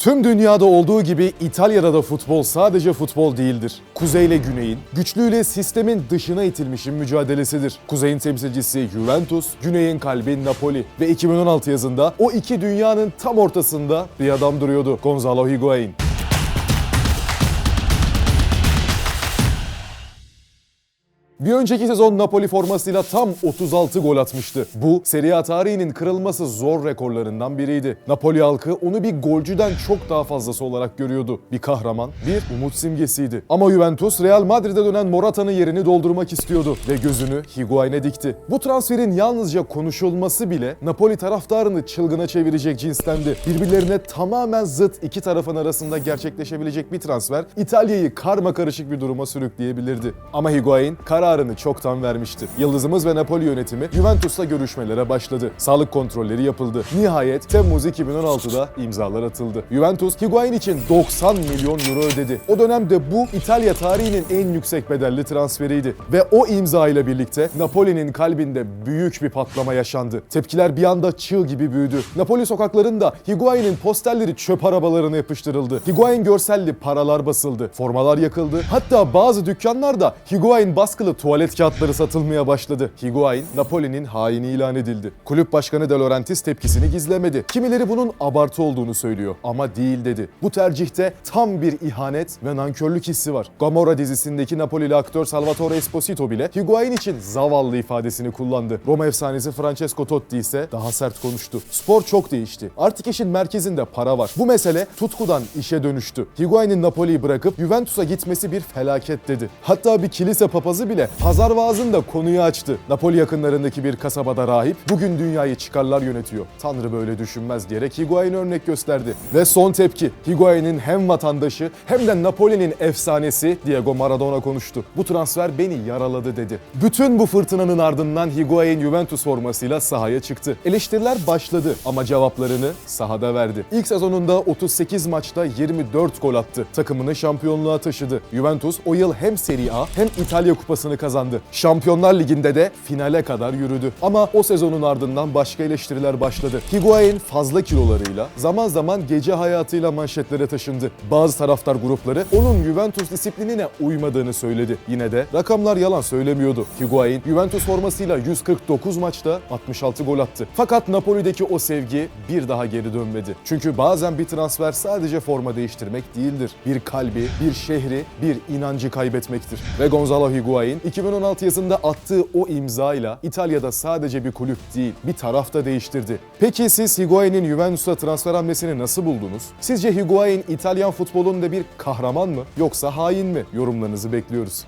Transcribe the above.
Tüm dünyada olduğu gibi İtalya'da da futbol sadece futbol değildir. Kuzey ile güneyin, güçlüyle sistemin dışına itilmişin mücadelesidir. Kuzeyin temsilcisi Juventus, güneyin kalbi Napoli ve 2016 yazında o iki dünyanın tam ortasında bir adam duruyordu. Gonzalo Higuain. Bir önceki sezon Napoli formasıyla tam 36 gol atmıştı. Bu Serie A tarihinin kırılması zor rekorlarından biriydi. Napoli halkı onu bir golcüden çok daha fazlası olarak görüyordu. Bir kahraman, bir umut simgesiydi. Ama Juventus Real Madrid'e dönen Morata'nın yerini doldurmak istiyordu ve gözünü Higuain'e dikti. Bu transferin yalnızca konuşulması bile Napoli taraftarını çılgına çevirecek cinstendi. Birbirlerine tamamen zıt iki tarafın arasında gerçekleşebilecek bir transfer İtalya'yı karma karışık bir duruma sürükleyebilirdi. Ama Higuain kararını çoktan vermişti. Yıldızımız ve Napoli yönetimi Juventus'la görüşmelere başladı. Sağlık kontrolleri yapıldı. Nihayet Temmuz 2016'da imzalar atıldı. Juventus Higuain için 90 milyon euro ödedi. O dönemde bu İtalya tarihinin en yüksek bedelli transferiydi. Ve o imza ile birlikte Napoli'nin kalbinde büyük bir patlama yaşandı. Tepkiler bir anda çığ gibi büyüdü. Napoli sokaklarında Higuain'in posterleri çöp arabalarına yapıştırıldı. Higuain görselli paralar basıldı. Formalar yakıldı. Hatta bazı dükkanlarda Higuain baskılı tuvalet kağıtları satılmaya başladı. Higuain, Napoli'nin haini ilan edildi. Kulüp başkanı De Laurentiis tepkisini gizlemedi. Kimileri bunun abartı olduğunu söylüyor ama değil dedi. Bu tercihte tam bir ihanet ve nankörlük hissi var. Gomorra dizisindeki Napolili aktör Salvatore Esposito bile Higuain için zavallı ifadesini kullandı. Roma efsanesi Francesco Totti ise daha sert konuştu. Spor çok değişti. Artık işin merkezinde para var. Bu mesele tutkudan işe dönüştü. Higuain'in Napoli'yi bırakıp Juventus'a gitmesi bir felaket dedi. Hatta bir kilise papazı bile pazar vaazında konuyu açtı. Napoli yakınlarındaki bir kasabada rahip bugün dünyayı çıkarlar yönetiyor. Tanrı böyle düşünmez diyerek Higuain örnek gösterdi. Ve son tepki Higuain'in hem vatandaşı hem de Napoli'nin efsanesi Diego Maradona konuştu. Bu transfer beni yaraladı dedi. Bütün bu fırtınanın ardından Higuain Juventus formasıyla sahaya çıktı. Eleştiriler başladı ama cevaplarını sahada verdi. İlk sezonunda 38 maçta 24 gol attı. Takımını şampiyonluğa taşıdı. Juventus o yıl hem Serie A hem İtalya Kupası'nı kazandı. Şampiyonlar Ligi'nde de finale kadar yürüdü. Ama o sezonun ardından başka eleştiriler başladı. Higuain fazla kilolarıyla, zaman zaman gece hayatıyla manşetlere taşındı. Bazı taraftar grupları onun Juventus disiplinine uymadığını söyledi. Yine de rakamlar yalan söylemiyordu. Higuain Juventus formasıyla 149 maçta 66 gol attı. Fakat Napoli'deki o sevgi bir daha geri dönmedi. Çünkü bazen bir transfer sadece forma değiştirmek değildir. Bir kalbi, bir şehri, bir inancı kaybetmektir. Ve Gonzalo Higuain 2016 yazında attığı o imzayla İtalya'da sadece bir kulüp değil, bir taraf da değiştirdi. Peki siz Higuain'in Juventus'a transfer hamlesini nasıl buldunuz? Sizce Higuain İtalyan futbolunda bir kahraman mı yoksa hain mi? Yorumlarınızı bekliyoruz.